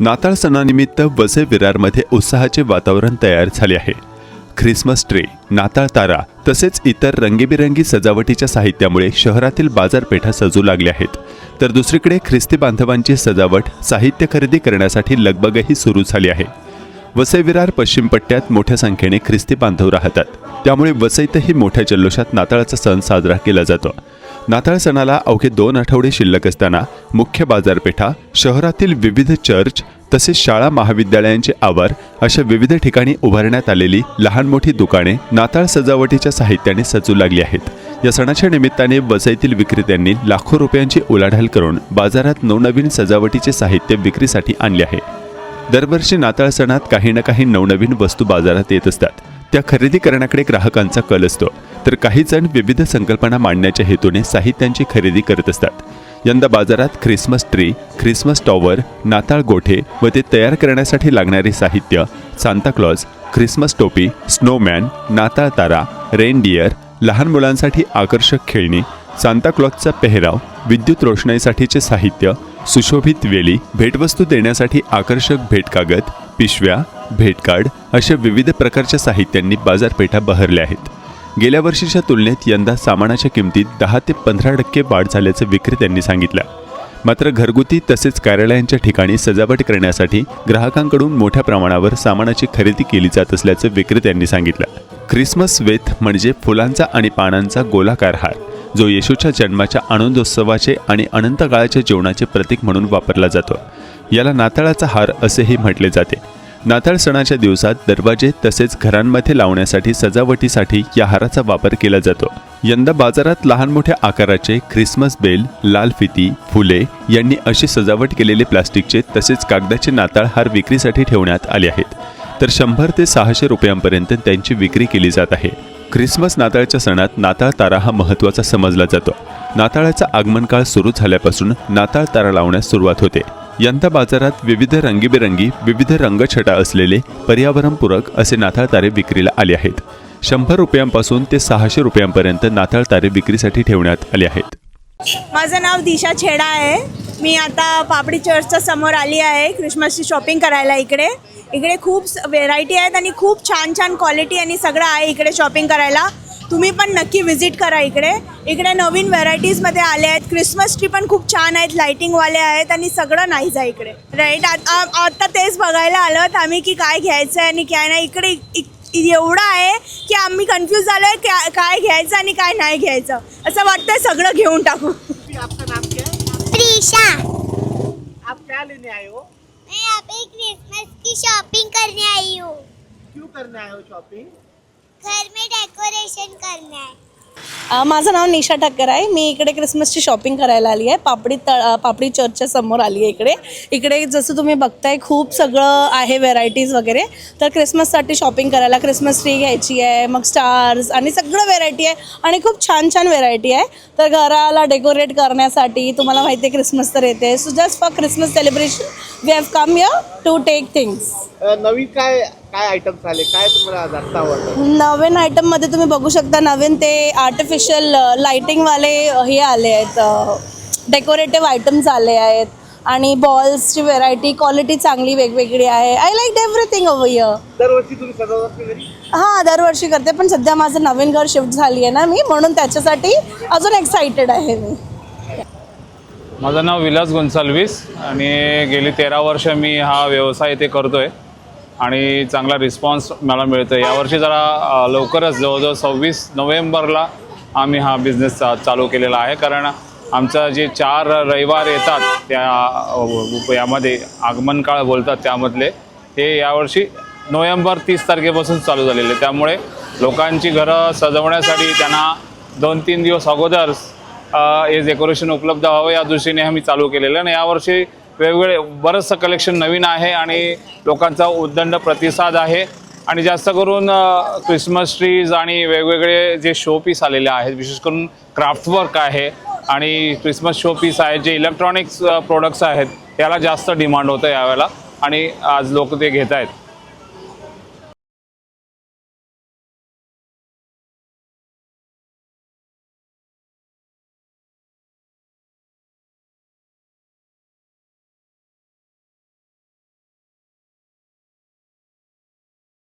नाताळ सणानिमित्त वसई विरारमध्ये उत्साहाचे वातावरण तयार झाले आहे. ख्रिसमस ट्री नाताळ तारा तसेच इतर रंगीबिरंगी सजावटीच्या साहित्यामुळे शहरातील बाजारपेठा सजू लागल्या आहेत. तर दुसरीकडे ख्रिस्ती बांधवांची सजावट साहित्य खरेदी करण्यासाठी लगबगही सुरू झाली आहे. वसई विरार पश्चिम पट्ट्यात मोठ्या संख्येने ख्रिस्ती बांधव राहतात. त्यामुळे वसईतही मोठ्या जल्लोषात नाताळाचा सण साजरा केला जातो. नाताळ सणाला अवघे दोन आठवडे शिल्लक असताना मुख्य बाजारपेठा शहरातील विविध चर्च तसेच शाळा महाविद्यालयांचे आवार अशा विविध ठिकाणी उभारण्यात आलेली लहान मोठी दुकाने नाताळ सजावटीच्या साहित्याने सजू लागली आहेत. या सणाच्या निमित्ताने वसईतील विक्रेत्यांनी लाखो रुपयांची उलाढाल करून बाजारात नवनवीन सजावटीचे साहित्य विक्रीसाठी आणले आहे. दरवर्षी नाताळ सणात काही ना काही नवनवीन वस्तू बाजारात येत असतात. त्या खरेदी करण्याकडे ग्राहकांचा कल असतो. तर काही जण विविध संकल्पना मांडण्याच्या हेतूने साहित्यांची खरेदी करत असतात. यंदा बाजारात ख्रिसमस ट्री ख्रिसमस टॉवर नाताळ गोठे व ते तयार करण्यासाठी लागणारे साहित्य सांताक्लॉज ख्रिसमस टोपी स्नोमॅन नाताळ तारा रेनडियर लहान मुलांसाठी आकर्षक खेळणी सांताक्लॉजचा पेहराव विद्युत रोषणाईसाठीचे साहित्य सुशोभित वेली भेटवस्तू देण्यासाठी आकर्षक भेटकागद पिशव्या भेटकार्ड अशा विविध प्रकारच्या साहित्यांनी बाजारपेठा बहरल्या आहेत. गेल्या वर्षीच्या तुलनेत यंदा सामानाच्या किमतीत दहा ते पंधरा टक्के वाढ झाल्याचं विक्रेत्यांनी सांगितलं. मात्र घरगुती तसेच कार्यालयांच्या ठिकाणी सजावट करण्यासाठी ग्राहकांकडून मोठ्या प्रमाणावर सामानाची खरेदी केली जात असल्याचं विक्रेत्यांनी सांगितलं. ख्रिसमस वेथ म्हणजे फुलांचा आणि पानांचा गोलाकार हार जो येशूच्या जन्माच्या आनंदोत्सवाचे आणि अनंत काळाच्या जीवनाचे प्रतीक म्हणून वापरला जातो. याला नाताळाचा हार असेही म्हटले जाते. नाताळ सणाच्या दिवसात दरवाजे तसेच घरांमध्ये लावण्यासाठी सजावटीसाठी या हाराचा वापर केला जातो. यंदा बाजारात लहान मोठ्या आकाराचे ख्रिसमस बेल लाल फिती फुले यांनी अशी सजावट केलेले प्लास्टिकचे तसेच कागदाचे नाताळ हार विक्रीसाठी ठेवण्यात आले आहेत. तर शंभर ते सहाशे रुपयांपर्यंत त्यांची विक्री केली जात आहे. ख्रिसमस नाताळच्या सणात नाताळ तारा हा महत्त्वाचा समजला जातो. नाताळाचा आगमन काळ सुरू झाल्यापासून नाताळ तारा लावण्यास सुरुवात होते. यंदा बाजारात विविध रंगीबेरंगी विविध रंगछटा असलेले पर्यावरणपूरक असे नाताळ तारे विक्रीला आले आहेत. शंभर रुपयांपासून ते सहाशे रुपयांपर्यंत नाताळ तारे विक्रीसाठी ठेवण्यात आले आहेत. माझं नाव दिशा छेडा आहे. मी आता पापडी चर्चच्या समोर आली आहे. क्रिसमसची शॉपिंग करायला इकडे. इकडे खूप व्हेरायटी आहेत आणि खूप छान छान क्वालिटी आणि सगळं आहे इकडे शॉपिंग करायला. तुम्ही पण नक्की व्हिजिट करा इकडे. इकडे नवीन व्हेरायटीजमध्ये आले आहेत. क्रिसमस ट्री पण खूप छान आहेत. लाइटिंगवाले आहेत आणि सगळं नाहीच आहे इकडे. राईट आता तेच बघायला आलो आम्ही की काय घ्यायचं आहे आणि काय नाही. इकडे एवढं आहे की आम्ही कन्फ्यूज झालो आहे काय घ्यायचं आणि काय नाही घ्यायचं. असं वाटतंय सगळं घेऊन टाकू. है प्रीशा. आप क्या लेने आए हो? मैं यहाँ पे क्रिसमस की शॉपिंग करने आई हूँ। क्यों करने आए हो शॉपिंग घर में डेकोरेशन करना है अ, माझं नाव निशा ठक्कर आहे. मी इकडे क्रिसमसची शॉपिंग करायला आली आहे. पापडी तळ अ, पापडी चर्चच्या समोर आली आहे इकडे. इकडे जसं तुम्ही बघताय खूप सगळं आहे व्हेरायटीज वगैरे. तर क्रिसमससाठी शॉपिंग करायला क्रिसमस ट्री घ्यायची आहे मग स्टार्स आणि सगळं व्हेरायटी आहे आणि खूप छान छान व्हेरायटी आहे. तर घराला डेकोरेट करण्यासाठी तुम्हाला माहिती आहे क्रिसमस तर येते. So just for Christmas celebration we have come here to take things. Uh, नवीन काय काय आयटम्स आले? काय तुम्हाला जास्त आवडतं नवीन आयटममध्ये तुम्ही बघू शकता नवीन ते आर्टिफिशियल लाइटिंगवाले हे आले आहेत डेकोरेटिव्ह आयटम्स आले आहेत आणि बॉल्सची व्हेरायटी क्वालिटी चांगली वेगवेगळी आहे. I like everything over year दरवर्षी तुम्ही सजावट की घरी हां दरवर्षी करते पण सध्या माझं नवीन घर शिफ्ट झाली आहे ना मी म्हणून त्याच्यासाठी अजून एक्साइटेड आहे मी. माझं नाव विलास गोन्साल्विस आणि गेली तेरा वर्ष मी हा व्यवसाय इथे करतो आहे आणि चांगला रिस्पॉन्स मला मिळतो यावर्षी जरा लवकरच जवळजवळ सव्वीस नोव्हेंबरला आम्ही हा बिझनेस चा चालू केलेला आहे. कारण आमचं जे चार रविवार येतात त्या यामध्ये आगमन काळ बोलतात त्यामधले हे यावर्षी नोव्हेंबर तीस तारखेपासून चालू झालेले आहे. त्यामुळे लोकांची घरं सजवण्यासाठी त्यांना दोन तीन दिवस अगोदर हे डेकोरेशन उपलब्ध व्हावं या दृष्टीने आम्ही चालू केलेलं आहे. आणि यावर्षी वेगवेगळे बरंचसं कलेक्शन नवीन आहे आणि लोकांचा उद्दंड प्रतिसाद आहे. आणि जास्त करून क्रिसमस ट्रीज आणि वेगवेगळे जे शो पीस आलेले आहेत विशेष करून क्राफ्टवर्क आहे आणि क्रिसमस शो पीस आहेत जे इलेक्ट्रॉनिक्स प्रोडक्ट्स आहेत त्याला जास्त डिमांड होतं यावेळेला. आणि आज लोक ते घेत आहेत